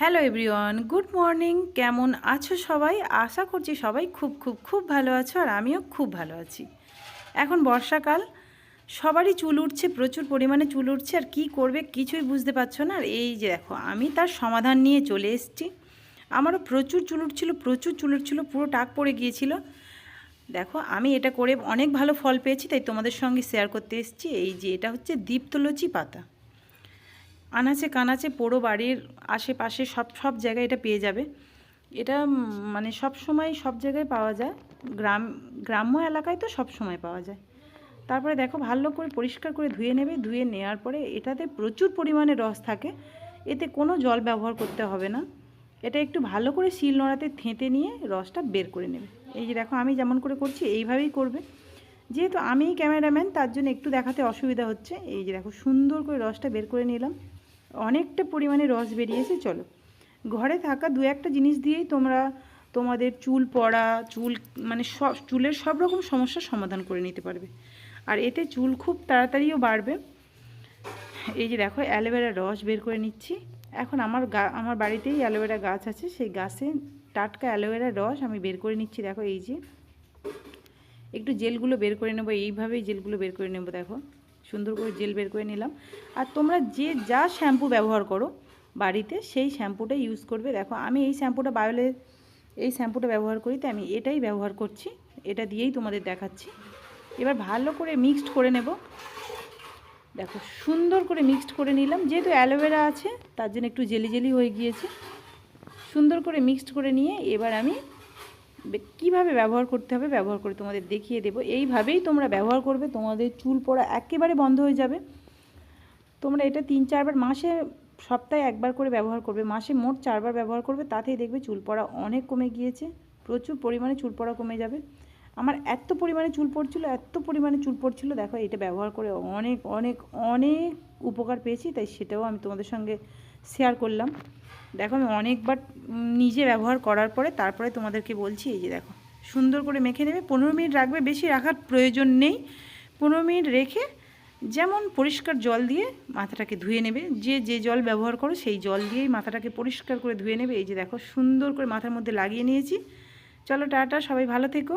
Hello everyone good morning কেমন আছো সবাই? আশা করছি সবাই খুব খুব খুব ভালো আছো আর আমিও খুব ভালো আছি। এখন বর্ষাকাল। সবারই চুল উঠছে, প্রচুর পরিমাণে চুল উঠছে আর কি করবে কিছুই বুঝতে পারছ না। আর এই যে দেখো, আমি তার সমাধান নিয়ে চলে এসেছি। আমারও প্রচুর চুল উঠছিল, প্রচুর চুল উঠছিল, পুরো টাক পড়ে গিয়েছিল। দেখো, আমি এটা করে অনেক ভালো ফল পেয়েছি, তাই তোমাদের সঙ্গে শেয়ার করতে এসেছি। এই যে, এটা হচ্ছে দীপ্তলচি পাতা। আনাচে কানাচে পোড়ো বাড়ির আশেপাশে সব সব জায়গায় এটা পেয়ে যাবে। এটা মানে সব সময় সব জায়গায় পাওয়া যায়। গ্রাম, গ্রাম্য এলাকায় তো সব সময় পাওয়া যায়। তারপরে দেখো ভালো করে পরিষ্কার করে ধুয়ে নেবে। ধুয়ে নেওয়ার পরে এটাতে প্রচুর পরিমাণে রস থাকে। এতে কোনো জল ব্যবহার করতে হবে না। এটা একটু ভালো করে শিল নোড়াতে থেঁতে নিয়ে রসটা বের করে নেবে। এই যে দেখো আমি যেমন করে করছি, এইভাবেই করবে। যেহেতু আমিই ক্যামেরাম্যান, তার জন্য একটু দেখাতে অসুবিধা হচ্ছে। এই যে দেখো সুন্দর করে রসটা বের করে নিলাম। অনেকটা পরিমাণে রস বেরিয়েছে, চলো। ঘরে থাকা দু একটা জিনিস দিয়েই তোমরা তোমাদের চুল পড়া, চুল মানে সব চুলের সব রকম সমস্যার সমাধান করে নিতে পারবে। আর এতে চুল খুব তাড়াতাড়িও বাড়বে। এই যে দেখো অ্যালোভেরা রস বের করে নিচ্ছি। এখন আমার গা, আমার বাড়িতেই অ্যালোভেরা গাছ আছে, সেই গাছে টাটকা অ্যালোভেরা রস আমি বের করে নিচ্ছি, দেখো এই যে। একটু জেলগুলো বের করে নেব, এইভাবেই জেলগুলো বের করে নেব, দেখো। সুন্দর করে জেল বের করে নিলাম। আর তোমরা যে যা শ্যাম্পু ব্যবহার করো বাড়িতে, সেই শ্যাম্পুটা ইউজ করবে। দেখো, আমি এই শ্যাম্পুটা বায়োলে, এই শ্যাম্পুটা ব্যবহার করি তাই আমি এটাই ব্যবহার করছি। এটা দিয়েই তোমাদের দেখাচ্ছি। এবার ভালো করে মিক্সড করে নেব। দেখো, সুন্দর করে মিক্সড করে নিলাম। যেহেতু অ্যালোভেরা আছে, তার জন্য একটু জেলি জেলি হয়ে গিয়েছে। সুন্দর করে মিক্সড করে নিয়ে এবার আমি কীভাবে ব্যবহার করতে হবে, ব্যবহার করে তোমাদের দেখিয়ে দেবো। এইভাবেই তোমরা ব্যবহার করবে, তোমাদের চুল পড়া একেবারে বন্ধ হয়ে যাবে। তোমরা এটা তিন চারবার, মাসে সপ্তাহে একবার করে ব্যবহার করবে, মাসে মোট চারবার ব্যবহার করবে, তাতেই দেখবে চুল পড়া অনেক কমে গিয়েছে, প্রচুর পরিমাণে চুল পড়া কমে যাবে। আমার এত পরিমাণে চুল পড়ছিল, এত পরিমাণে চুল পড়ছিল। দেখো, এটা ব্যবহার করে অনেক অনেক অনেক উপকার পেয়েছি, তাই সেটাও আমি তোমাদের সঙ্গে শেয়ার করলাম। দেখো, আমি অনেকবার নিজে ব্যবহার করার পরে তারপরে তোমাদেরকে বলছি, এই যে দেখো, সুন্দর করে মেখে নেবে। পনেরো মিনিট রাখবে, বেশি রাখার প্রয়োজন নেই। পনেরো মিনিট রেখে যেমন পরিষ্কার জল দিয়ে মাথাটাকে ধুয়ে নেবে, যে যে জল ব্যবহার করো, সেই জল দিয়েই মাথাটাকে পরিষ্কার করে ধুয়ে নেবে। এই যে দেখো, সুন্দর করে মাথার মধ্যে লাগিয়ে নিয়েছি। চলো, টাটা, সবাই ভালো থেকো।